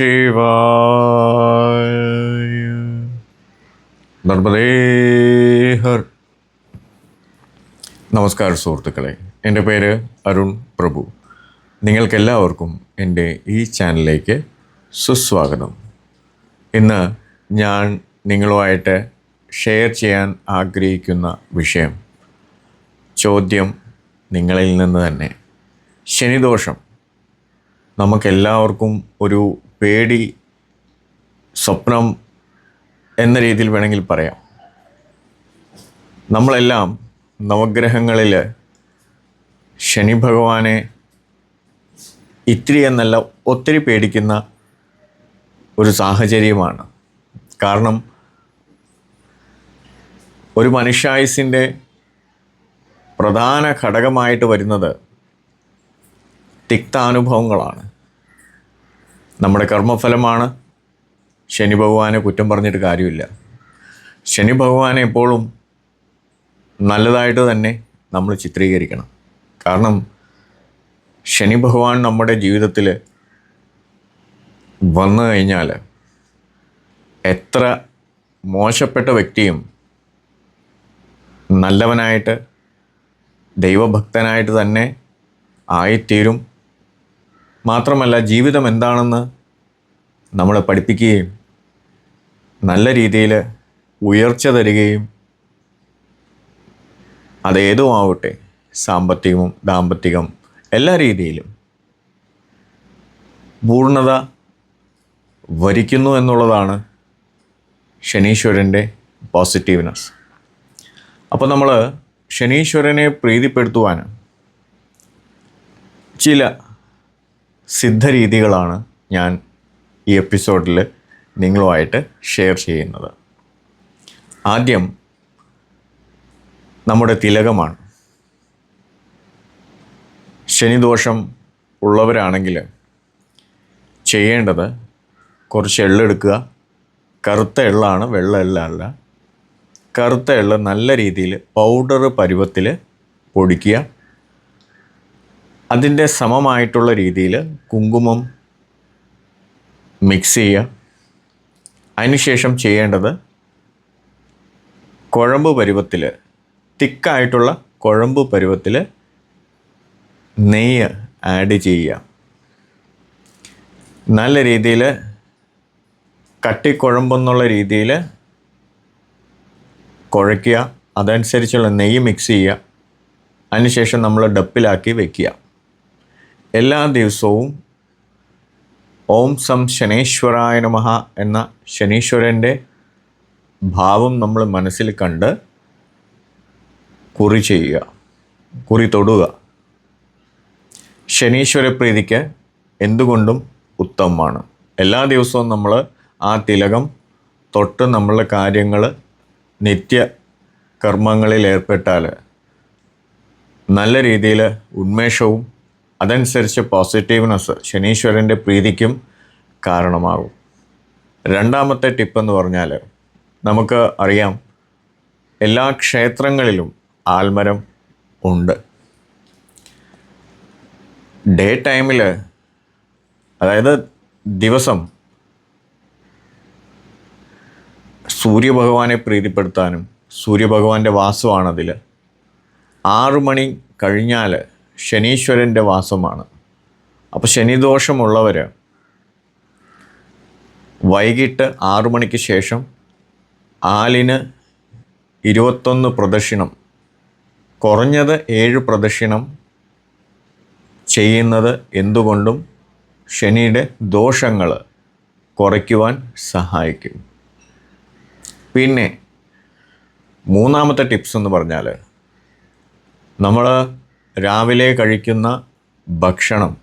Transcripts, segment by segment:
ശിവായ. നർമ്മദേഹർ. നമസ്കാരം സുഹൃത്തുക്കളെ എന്റെ പേര് അരുൺ പ്രഭു. നിങ്ങൾക്കെല്ലാവർക്കും എന്റെ ഈ ചാനലിലേക്ക് സുസ്വാഗതം. ഇന്ന് ഞാൻ നിങ്ങളുമായിട്ട് ഷെയർ ചെയ്യാൻ ആഗ്രഹിക്കുന്ന വിഷയം ചോദ്യം നിങ്ങളിൽ നിന്ന് തന്നെ. ശനിദോഷം. നമുക്കെല്ലാവർക്കും ഒരു പേടി സ്വപ്നം എന്ന രീതിയിൽ വേണമെങ്കിൽ പറയാം. നമ്മളെല്ലാം നവഗ്രഹങ്ങളിൽ ശനി ഭഗവാനെ ഇത്തിരി എന്നല്ല ഒത്തിരി പേടിക്കുന്ന ഒരു സാഹചര്യമാണ്. കാരണം ഒരു മനുഷ്യായുസിന്റെ പ്രധാന ഘടകമായിട്ട് വരുന്നത് തിക്താനുഭവങ്ങളാണ്. നമ്മുടെ കർമ്മഫലമാണ്. ശനി ഭഗവാനെ കുറ്റം പറഞ്ഞിട്ട് കാര്യമില്ല. ശനി ഭഗവാനെ എപ്പോഴും നല്ലതായിട്ട് തന്നെ നമ്മൾ ചിത്രീകരിക്കണം. കാരണം ശനി ഭഗവാൻ നമ്മുടെ ജീവിതത്തിൽ വന്നു കഴിഞ്ഞാൽ എത്ര മോശപ്പെട്ട വ്യക്തിയും നല്ലവനായിട്ട് ദൈവഭക്തനായിട്ട് തന്നെ ആയിത്തീരും. മാത്രമല്ല ജീവിതം എന്താണെന്ന് നമ്മളെ പഠിപ്പിക്കുകയും നല്ല രീതിയിൽ ഉയർച്ച തരികയും അതേതും ആവട്ടെ സാമ്പത്തികവും ദാമ്പത്തികം എല്ലാ രീതിയിലും പൂർണത വരിക്കുന്നു എന്നുള്ളതാണ് ശനീശ്വരന്റെ പോസിറ്റീവ്നെസ്. അപ്പോൾ നമ്മൾ ശനീശ്വരനെ പ്രീതിപ്പെടുത്തുവാൻ ചില സിദ്ധരീതികളാണ് ഞാൻ ഈ എപ്പിസോഡിൽ നിങ്ങളുമായിട്ട് ഷെയർ ചെയ്യുന്നത്. ആദ്യം നമ്മുടെ തിലകമാണ്. ശനിദോഷം ഉള്ളവരാണെങ്കിൽ ചെയ്യേണ്ടത് കുറച്ച് എള്ളെടുക്കുക കറുത്ത എള്ളാണ് വെള്ള എള്ളല്ല. കറുത്ത എള്ള നല്ല രീതിയിൽ പൗഡർ പരുവത്തിൽ പൊടിക്കുക. അതിന്റെ സമമായിട്ടുള്ള രീതിയിൽ കുങ്കുമം മിക്സ് ചെയ്യുക. അതിനുശേഷം ചെയ്യേണ്ടത് കുഴമ്പ് പരുവത്തിൽ തിക്കായിട്ടുള്ള കുഴമ്പ് പരുവത്തിൽ നെയ്യ് ആഡ് ചെയ്യുക. നല്ല രീതിയിൽ കട്ടിക്കുഴമ്പെന്നുള്ള രീതിയിൽ കുഴയ്ക്കുക. അതനുസരിച്ചുള്ള നെയ്യ് മിക്സ് ചെയ്യുക. അതിനുശേഷം നമ്മൾ ഡപ്പിലാക്കി വെക്കുക. എല്ലാ ദിവസവും ഓം സം ശനീശ്വരായ നമഃ എന്ന ശനീശ്വരന്റെ ഭാവം നമ്മൾ മനസ്സിൽ കണ്ട് കുറി ചെയ്യുക കുറി തൊടുക. ശനീശ്വര പ്രീതിക്ക് എന്തുകൊണ്ടും ഉത്തമമാണ്. എല്ലാ ദിവസവും നമ്മൾ ആ തിലകം തൊട്ട് നമ്മളുടെ കാര്യങ്ങൾ നിത്യ കർമ്മങ്ങളിൽ ഏർപ്പെട്ടാൽ നല്ല രീതിയിൽ ഉന്മേഷവും അതനുസരിച്ച് പോസിറ്റീവ്നെസ് ശനീശ്വരന്റെ പ്രീതിക്കും കാരണമാകും. രണ്ടാമത്തെ ടിപ്പ് എന്ന് പറഞ്ഞാൽ നമുക്ക് അറിയാം എല്ലാ ക്ഷേത്രങ്ങളിലും ആൽമരം ഉണ്ട്. ഡേ ടൈമിൽ അതായത് ദിവസം സൂര്യഭഗവാനെ പ്രീതിപ്പെടുത്താനും സൂര്യഭഗവാന്റെ വാസമാണതിൽ ആറു മണി കഴിഞ്ഞാൽ ശനീശ്വരന്റെ വാസമാണ്. അപ്പോൾ ശനിദോഷമുള്ളവർ വൈകിട്ട് ആറു മണിക്ക് ശേഷം ആലിന് ഇരുപത്തൊന്ന് പ്രദക്ഷിണം കുറഞ്ഞത് ഏഴ് പ്രദക്ഷിണം ചെയ്യുന്നത് എന്തുകൊണ്ടും ശനിയുടെ ദോഷങ്ങൾ കുറയ്ക്കുവാൻ സഹായിക്കും. പിന്നെ മൂന്നാമത്തെ ടിപ്സ് എന്ന് പറഞ്ഞാൽ നമ്മൾ രാവിലെ കഴിക്കുന്ന ഭക്ഷണം.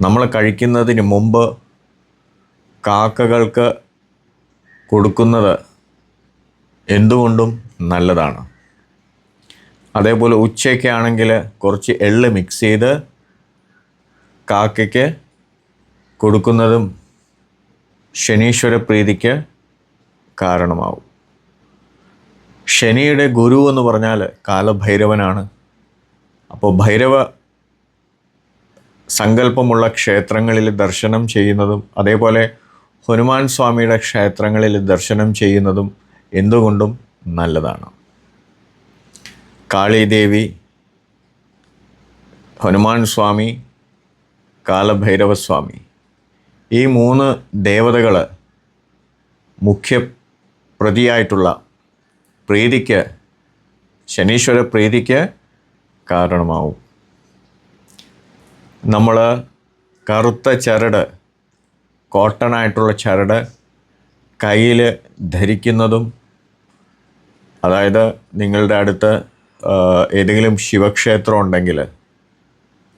നമ്മൾ കഴിക്കുന്നതിന് മുമ്പ് കാക്കകൾക്ക് കൊടുക്കുന്നത് എന്തുകൊണ്ടും നല്ലതാണ്. അതേപോലെ ഉച്ചയ്ക്കാണെങ്കിൽ കുറച്ച് എള്ള് മിക്സ് ചെയ്ത് കാക്കയ്ക്ക് കൊടുക്കുന്നതും ശനീശ്വര പ്രീതിക്ക് കാരണമാവും. ശനിയുടെ ഗുരു എന്ന് പറഞ്ഞാൽ കാലഭൈരവനാണ്. അപ്പോൾ ഭൈരവ സങ്കല്പമുള്ള ക്ഷേത്രങ്ങളിൽ ദർശനം ചെയ്യുന്നതും അതേപോലെ ഹനുമാൻ സ്വാമിയുടെ ക്ഷേത്രങ്ങളിൽ ദർശനം ചെയ്യുന്നതും എന്തുകൊണ്ടും നല്ലതാണ്. കാളിദേവി ഹനുമാൻ സ്വാമി കാലഭൈരവസ്വാമി ഈ മൂന്ന് ദേവതകൾ മുഖ്യ പ്രതിയായിട്ടുള്ള പ്രീതിക്ക് ശനീശ്വര പ്രീതിക്ക് കാരണമാവും. നമ്മൾ കറുത്ത ചരട് കോട്ടണായിട്ടുള്ള ചരട് കയ്യിൽ ധരിക്കുന്നതും അതായത് നിങ്ങളുടെ അടുത്ത് ഏതെങ്കിലും ശിവക്ഷേത്രം ഉണ്ടെങ്കിൽ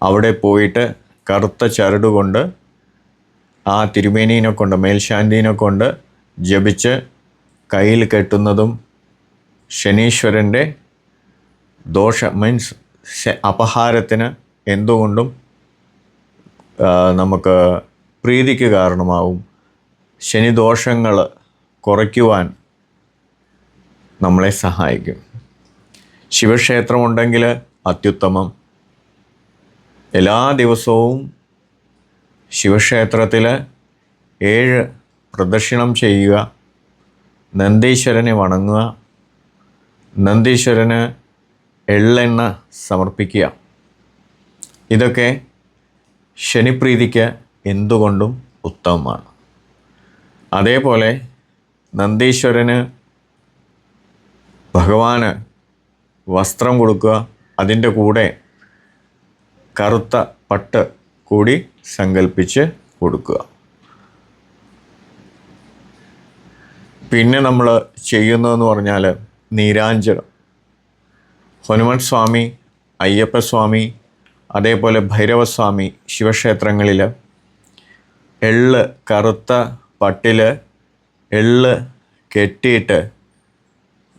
അവിടെ പോയിട്ട് കറുത്ത ചരട് കൊണ്ട് ആ തിരുമേനീനെ കൊണ്ട് മേൽശാന്തിനെ കൊണ്ട് ജപിച്ച് കയ്യിൽ കെട്ടുന്നതും ശനീശ്വരന്റെ ദോഷ മീൻസ് അപഹാരത്തിന് എന്തുകൊണ്ടും നമുക്ക് പ്രീതിക്ക് കാരണമാവും. ശനിദോഷങ്ങൾ കുറയ്ക്കുവാൻ നമ്മളെ സഹായിക്കും. ശിവക്ഷേത്രമുണ്ടെങ്കിൽ അത്യുത്തമം. എല്ലാ ദിവസവും ശിവക്ഷേത്രത്തിൽ ഏഴ് പ്രദക്ഷിണം ചെയ്യുക നന്ദീശ്വരനെ വണങ്ങുക നന്ദീശ്വരന് എള്ളെണ്ണ സമർപ്പിക്കുക. ഇതൊക്കെ ശനിപ്രീതിക്ക് എന്തുകൊണ്ടും ഉത്തമമാണ്. അതേപോലെ നന്ദീശ്വരന് ഭഗവാന് വസ്ത്രം കൊടുക്കുക അതിന്റെ കൂടെ കറുത്ത പട്ട് കൂടി സങ്കല്പിച്ച് കൊടുക്കുക. പിന്നെ നമ്മൾ ചെയ്യുന്നതെന്ന് പറഞ്ഞാൽ നീരാഞ്ജനം. ഹനുമൻ സ്വാമി അയ്യപ്പസ്വാമി അതേപോലെ ഭൈരവസ്വാമി ശിവക്ഷേത്രങ്ങളിൽ എള്ള് കറുത്ത പട്ടിൽ എള്ള് കെട്ടിയിട്ട്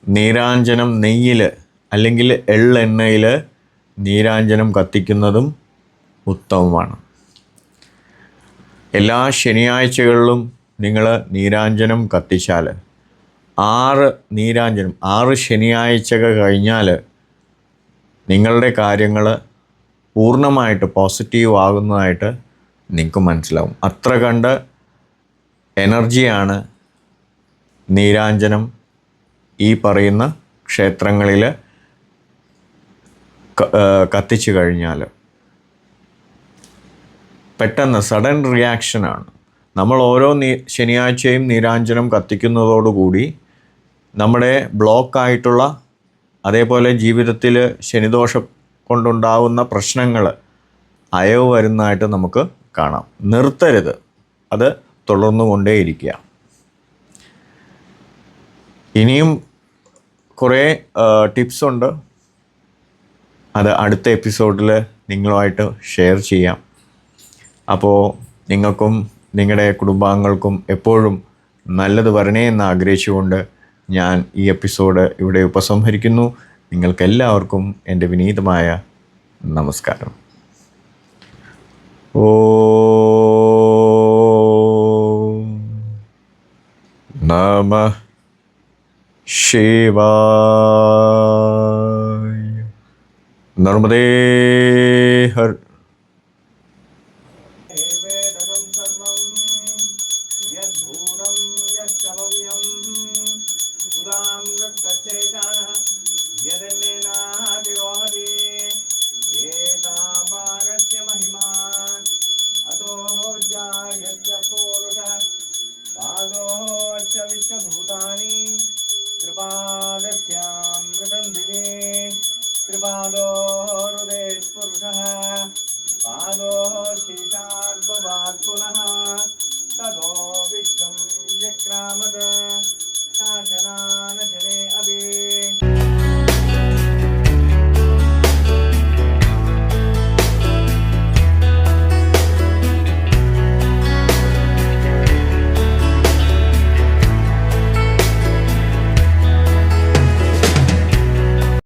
നീരാഞ്ജനം നെയ്യിൽ അല്ലെങ്കിൽ എള്ളെണ്ണയിൽ നീരാഞ്ജനം കത്തിക്കുന്നതും ഉത്തമമാണ്. എല്ലാ ശനിയാഴ്ചകളിലും നിങ്ങൾ നീരാഞ്ജനം കത്തിച്ചാൽ ആറ് നീരാഞ്ജനം ആറ് ശനിയാഴ്ചകൾ കഴിഞ്ഞാൽ നിങ്ങളുടെ കാര്യങ്ങൾ പൂർണമായിട്ട് പോസിറ്റീവ് ആകുന്നതായിട്ട് നിങ്ങൾക്ക് മനസ്സിലാവും. അത്ര കണ്ട് എനർജിയാണ് നീരാഞ്ജനം ഈ പറയുന്ന ക്ഷേത്രങ്ങളിൽ കത്തിച്ചു കഴിഞ്ഞാൽ പെട്ടെന്ന് സഡൻ റിയാക്ഷനാണ് നമ്മൾ ഓരോ നീ ശനിയാഴ്ചയും നീരാഞ്ജനം കത്തിക്കുന്നതോടുകൂടി നമ്മുടെ ബ്ലോക്കായിട്ടുള്ള അതേപോലെ ജീവിതത്തിൽ ശനിദോഷം കൊണ്ടുണ്ടാവുന്ന പ്രശ്നങ്ങൾ അയവ് വരുന്നതായിട്ട് നമുക്ക് കാണാം. നിർത്തരുത്. അത് തുടർന്നു കൊണ്ടേയിരിക്കുക ഇനിയും കുറേ ടിപ്സ് ഉണ്ട്. അത് അടുത്ത എപ്പിസോഡിൽ നിങ്ങളുമായിട്ട് ഷെയർ ചെയ്യാം. അപ്പോൾ നിങ്ങൾക്കും നിങ്ങളുടെ കുടുംബാംഗങ്ങൾക്കും എപ്പോഴും നല്ലത് വരണേ എന്ന് ആഗ്രഹിച്ചുകൊണ്ട് ഞാൻ ഈ എപ്പിസോഡ് ഇവിടെ ഉപസംഹരിക്കുന്നു. നിങ്ങൾക്കെല്ലാവർക്കും എന്റെ വിനീതമായ നമസ്കാരം. ഓ നമ ശിവായ. നർമ്മദേ